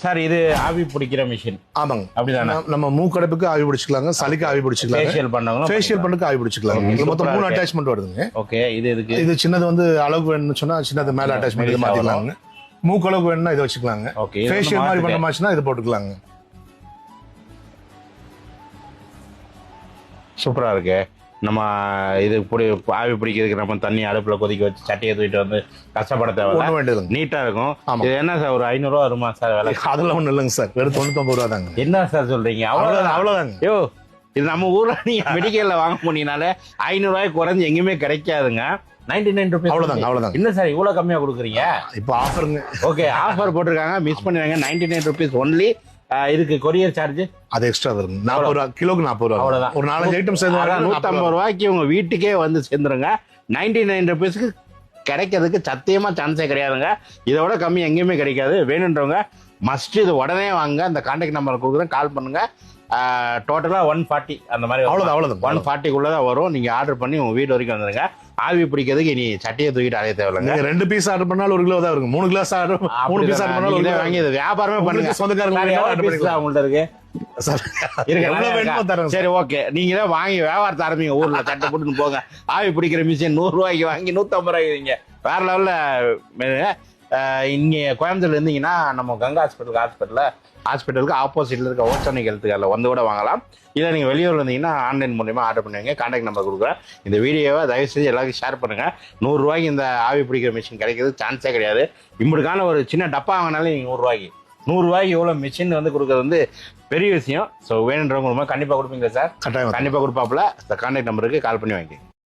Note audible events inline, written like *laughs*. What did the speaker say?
Sir இது ஆவி பிடிக்கிற மிஷின் ஆமாங்க. அப்படிதானே? நம்ம- மூக்கடைப்புக்கு ஆவி பிடிச்சிக்கலாங்க சளிக்கு ஆவி பிடிச்சிக்கலாங்க. ஃபேஷியல் பண்ணவங்களும் ஃபேஷியல் பண்ணுக்கு ஆவி இதுல மொத்தம் மூணு. அட்டாச்மெண்ட் வருதுங்க. ஓகே இது எதுக்கு? இது சின்னது வந்து அளவுக்கு வேணும்னு சொன்னா சின்னது மேல அட்டாச்மெண்ட் இது மாத்திக்கலாங்க. மூக்களவுக்கு வேணும்னா இதை வச்சுக்கலாங்க. வந்து ஃபேஷியல் மாதிரி. பண்ண மாச்சுன்னா இது போட்டுக்கலாங்க. சூப்பரா இருக்கு. நம்ம இது பிடி ஆவி பிடிக்கிறதுக்கு நம்ம தண்ணி அடுப்புல கொதிக்க வச்சு சட்டியை தூக்கிட்டு வந்து கஷ்டப்பட தேவை ஒண்ணும் வேண்டியதுங்க நீட்டா இருக்கும். இது என்ன சார் ஒரு ஐநூறு ரூபா வருமா சார் விலை? *laughs* அதெல்லாம் ஒண்ணும் இல்லைங்க சார். வெறும் தொண்ணூத்தொம்பது ரூபா தாங்க. என்ன சார் சொல்றீங்க? அவ்வளவுதான் அவ்வளவுதான் அவ்வளவுதாங்க யோ இது நம்ம ஊர்ல நீங்க மெடிக்கல்ல வாங்க போனீங்கனாலே ஐநூறு ரூபாய் குறைஞ்சு எங்கேயுமே கிடைக்காதுங்க. நைன்டி நைன் ருபீஸ் அவ்வளவுதாங்க, அவ்வளவுதாங்க. என்ன சார் இவ்வளவு கம்மியா கொடுக்குறீங்க? இப்போ ஆஃபருங்க ஓகே ஆஃபர் போட்டிருக்காங்க. மிஸ் பண்ணிடுங்க நைன்டி நைன் ருபீஸ் ஒன்லி இதுக்கு கொரியர் சார்ஜ் அது எக்ஸ்ட்ரா வருங்க நாற்பது ரூபா கிலோக்கு நாற்பது ரூபா அவ்வளவுதான். ஒரு நாலஞ்சு ஐட்டம் சேர்ந்து நூத்தம்பது ரூபாய்க்கு உங்க வீட்டுக்கே வந்து சேர்ந்துருங்க. நைன்டி நைன் ருபீஸ்க்கு கிடைக்கிறதுக்கு சத்தியமா சான்ஸே கிடையாதுங்க. இதோட கம்மி எங்கேயுமே கிடைக்காது. வேணுன்றவங்க மஸ்ட் இது உடனே வாங்க அந்த கான்டாக்ட் நம்பர் கொடுக்குறேன். கால் பண்ணுங்க. டோட்டலா ஒன் ஃபார்ட்டி அந்த மாதிரி அவ்வளவுதான், அவ்வளவுதான். ஒன் ஃபார்ட்டிக்குள்ள தான் வரும். நீங்க ஆர்டர் பண்ணி உங்க வீடு வரைக்கும் வந்துருங்க. ஆவி பிடிக்கிறதுக்கு இனி சட்டியை தூக்கிட்டு அலைய தேவையில்லைங்க. ரெண்டு பீஸ் ஆர்டர் பண்ணாலும் ஒரு கிலோ தான் வருங்க மூணு கிளாஸ் ஆர்டர் மூணு பீஸ் ஆர்டர் பண்ணாலும் ஒரு நீங்களே வாங்கி வியாபாரமே பண்ணுங்க. சொந்தக்காரங்க உங்கள்ட்ட இருக்கு? சார் இருக்கு எவ்வளவு நிறைய வேணுமோ இருக்கா? தரேன் சரி. ஓகே. நீங்க தான் வாங்கி வியாபாரத்தை ஆரம்பிங்க. ஊர்ல சட்டை போட்டுன்னு போங்க. ஆவி பிடிக்கிற மிஷின் நூறு ரூபாய்க்கு வாங்கி நூத்தம்பது ரூபாய்க்கு வைங்க. வேற லெவல்ல இங்க கோயம்புத்தூர்ல இருந்தீங்கன்னா நம்ம கங்கா ஹாஸ்பிட்டல் ஹாஸ்பிட்டல்ல ஹாஸ்பிட்டலுக்கு ஆப்போசிட்ல இருக்க ஓச்சனிக் ஹெல்த் கேர்ல வந்து கூட வாங்கலாம். இதை நீங்க வெளியூர்ல இருந்தீங்கன்னா ஆன்லைன் மூலியமா ஆர்டர் பண்ணுவீங்க. கான்டாக்ட் நம்பர் கொடுக்குறேன். இந்த வீடியோவை தயவு செஞ்சு எல்லாருக்கும் ஷேர் பண்ணுங்க. நூறு ரூபாய்க்கு இந்த ஆவி பிடிக்கிற மிஷின் கிடைக்கிறது சான்ஸே கிடையாது. இப்படிக்கான ஒரு சின்ன டப்பா வாங்கினாலே நீங்க நூறு ரூபாய்க்கு. நூறு ரூபாய்க்கு எவ்வளவு மிஷின் வந்து கொடுக்கறது வந்து பெரிய விஷயம். ஸோ வேணுன்றவங்க ரொம்ப கண்டிப்பா கொடுப்பீங்களா சார் கட்டாயம். கண்டிப்பா கொடுப்பாப்புல. இந்த கான்டாக்ட் நம்பருக்கு கால் பண்ணி வாங்கிக்கோங்க.